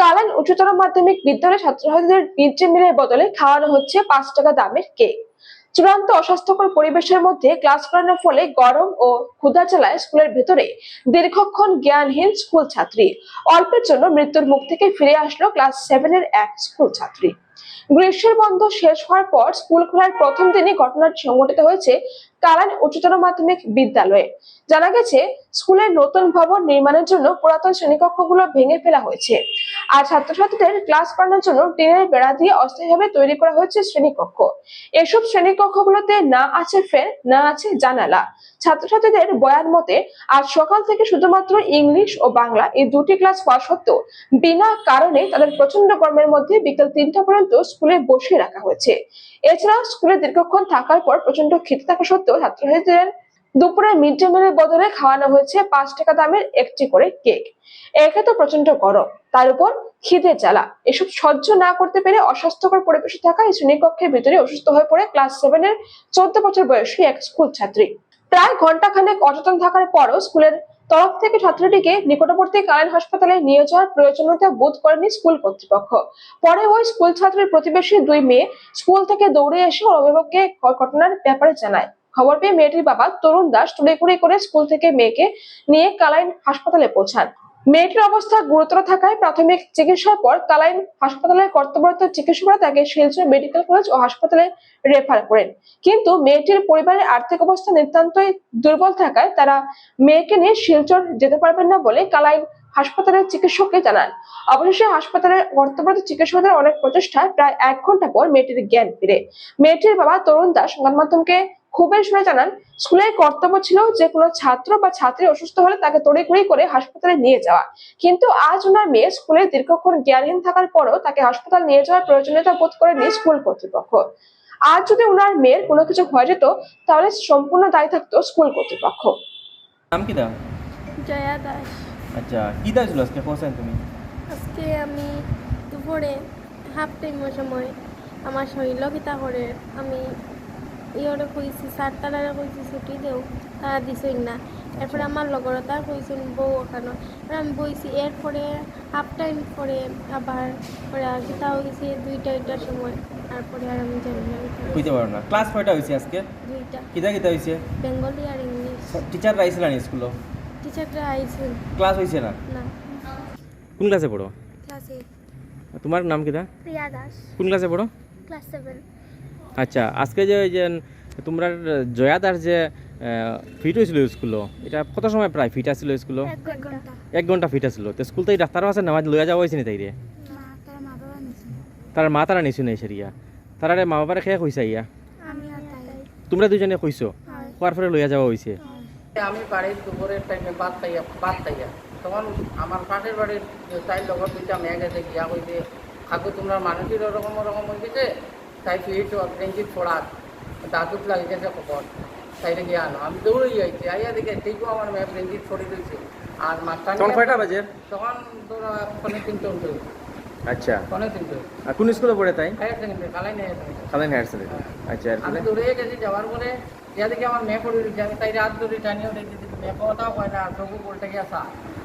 কালান উচ্চতর মাধ্যমিক বিদ্যালয়ের ছাত্রছাত্রীদের মিড মিলের বদলে খাওয়ানো হচ্ছে পাঁচ টাকা দামের কেক। চূড়ান্ত অস্বাস্থ্যকর পরিবেশের মধ্যে ক্লাস করানোর ফলে গরম ও ক্ষুধা চালায় স্কুলের ভেতরে দীর্ঘক্ষণ জ্ঞানহীন স্কুল ছাত্রী। অল্পের জন্য মৃত্যুর মুখ থেকে ফিরে আসলো ক্লাস সেভেনের এক স্কুল ছাত্রী। গ্রীষ্মের বন্ধ শেষ হওয়ার পর স্কুল খোলার প্রথম দিনই ঘটনাটি সংঘটিত হয়েছে কালান উচ্চতর মাধ্যমিক বিদ্যালয়ে। জানা গেছে, স্কুলের নতুন ভবন নির্মাণের জন্য পুরাতন শ্রেণীকক্ষগুলো ভেঙে ফেলা হয়েছে। আর ছাত্রছাত্রীদের ক্লাস করানোর জন্য টিনের বেড়া দিয়ে অস্থায়ীভাবে তৈরি করা হয়েছে শ্রেণীকক্ষ। এসব শ্রেণীকক্ষগুলোতে না আছে ফ্যান, না আছে জানালা। ছাত্রছাত্রীদের বয়ান মতে, আজ সকাল থেকে শুধুমাত্র ইংলিশ ও বাংলা এই দুটি ক্লাস হওয়া সত্ত্বেও বিনা কারণে তাদের প্রচণ্ড গরমের মধ্যে বিকেল তিনটা পর্যন্ত স্কুলে বসে রাখা হয়েছে। এছাড়া স্কুলে দীর্ঘক্ষণ থাকার পর প্রচণ্ড খিদে থাকা সত্ত্বেও ছাত্রছাত্রীদের দুপুরে মিড ডে মিলের বদলে খাওয়ানো হয়েছে পাঁচ টাকা দামের একটি করে কেক একে তো প্রচণ্ড গরম, তার উপর খিদে জ্বালা। এসব সহ্য না করতে পেরে অস্বাস্থ্যকর পরিবেশে থাকা এই শ্রেণীকক্ষের ভিতরে অসুস্থ হয়ে পড়ে ক্লাস সেভেনের চোদ্দ বছর বয়সী এক স্কুল ছাত্রী। প্রায় ঘণ্টা খানেক অচেতন থাকার পরও স্কুলের তরফ থেকে ছাত্রটিকে নিকটবর্তী কারেন্ট হাসপাতালে নিয়ে যাওয়ার প্রয়োজনীয়তা বোধ করেনি স্কুল কর্তৃপক্ষ। পরে ওই স্কুল ছাত্রের প্রতিবেশী দুই মেয়ে স্কুল থেকে দৌড়ে এসে ওর অভিভাবককে ঘটনার ব্যাপারে জানায়। খবর পেয়ে মেয়েটির বাবা তরুণ দাস টুড়ে করে স্কুল থেকে মেয়েকে নিয়ে কালাইন হাসপাতালে পৌঁছান। মেয়েটির অবস্থা গুরুতর থাকায় প্রাথমিক চিকিৎসার পর কালাইন হাসপাতালের কর্তব্যরত চিকিৎসকরা তাকে শিলচর মেডিকেল কলেজ ও হাসপাতালে রেফার করেন। কিন্তু মেয়েটির পরিবারের আর্থিক অবস্থা নিতান্তই দুর্বল থাকায় তারা মেয়েকে নিয়ে শিলচর যেতে পারবেন না বলে কালাইন হাসপাতালের চিকিৎসককে জানান। অবশেষে হাসপাতালের কর্তব্যরত চিকিৎসকদের অনেক প্রচেষ্টায় প্রায় এক ঘণ্টা পর মেয়েটির জ্ঞান ফিরে। মেয়েটির বাবা তরুণ দাস সংবাদ মাধ্যমকে ক্ষোভের সুরে জানান স্কুলের কর্তব্য ছিল যে কোনো ছাত্র বা ছাত্রী অসুস্থ হলে তাকে তড়িঘড়ি করে হাসপাতালে নিয়ে যাওয়া। কিন্তু আজ ওনার মেয়ে স্কুলে দীর্ঘক্ষণ জ্ঞানহীন থাকার পরও তাকে হাসপাতাল নিয়ে যাওয়ার প্রয়োজনীয়তা বোধ করেনি স্কুল কর্তৃপক্ষ। আজ যদি ওনার মেয়ের কোনো কিছু হয়ে যেত তাহলে সম্পূর্ণ দায়ী থাকতো স্কুল কর্তৃপক্ষ। নাম কি দা জয়া দাস। আচ্ছা কি দা ছিল আজকে? কোথায় তুমি? আজকে আমি দুপুরে হাফ টাইমের সময় আমার শরীর কিতা করে আমি ইয়রে কইছি স্যার তারারে কইছি ছুটি দেও তারা দিছই না। এরপরে আমার লগরতা কইছেন বউ ওখানে আমি বইছি এরপরে হাফ টাইম পরে আবার পরে কিতা হয়েছে দুইটা দুইটার সময়। তারপরে আর আমি জানি না বুঝতে পারো না। ক্লাস কয়টা হয়েছে আজকে? দুইটা। কিতা কিতা হয়েছে বেঙ্গলি আর ইংলিশ টিচাররা আইছিল না স্কুলে টিচাররা আইছেন ক্লাস হয়েছে না? না। কোন ক্লাসে পড়ো ক্লাস তোমার নাম কিতা প্রিয়া দাস। কোন ক্লাসে পড়ো ক্লাস সেভেন আচ্ছা আজকে যে ওই যে তোমরা জয়াদার যে ফিট হয়েছিল স্কুলে এটা কত সময় প্রায় ফিট আসছিল স্কুলে এক ঘণ্টা। ফিট আসছিল তো স্কুল তো এই ডাক্তারও আছে না লইয়া যাওয়া হয়েছে নি তাই রে তার মা তার মা তারা নিছু নাই সেরিয়া? তারারে মা বাবারে খেয়ে কইসা ইয়া তোমরা দুজনে কইছো হয়। খোয়ার পরে লইয়া যাওয়া হয়েছে আমি বাড়ির দুপুরের টাইমে বাদ পাইয়া বাদ পাইয়া তখন আমার পাশের বাড়ির তাই লগত দুইটা মেয়ে গেছে গিয়া কইছে কাকু তোমরা মানুষের ওরকম ওরকম হয়ে গেছে তাই ফিট বেঞ্চি ফোড়া দাঁতুক লাগি গেছে কখন তাইলে গিয়ে আনো আমি দৌড়ে যাইছি। আইয়া দেখে ঠিকও আমার মেয়ে বেঞ্চি ছড়ি দিয়েছে। আর মাস্টার তখন কয়টা বাজে? তখন তোরা ফোনে তিনটে উঠে আচ্ছা। ফোনে তিনটে। আর কোন স্কুলে পড়ে তাই? হায়ার সেকেন্ডারি কালাই নেই খালেন হায়ার সেকেন্ডারি। আচ্ছা আমি দৌড়ে গেছি যাওয়ার পরে। ইয়া দেখি আমার মেয়ে পড়ে রয়েছে। আমি তাই রাত ধরে টানিয়ে দেখি মেয়ে কথাও কয় না তবু উল্টে গিয়া সা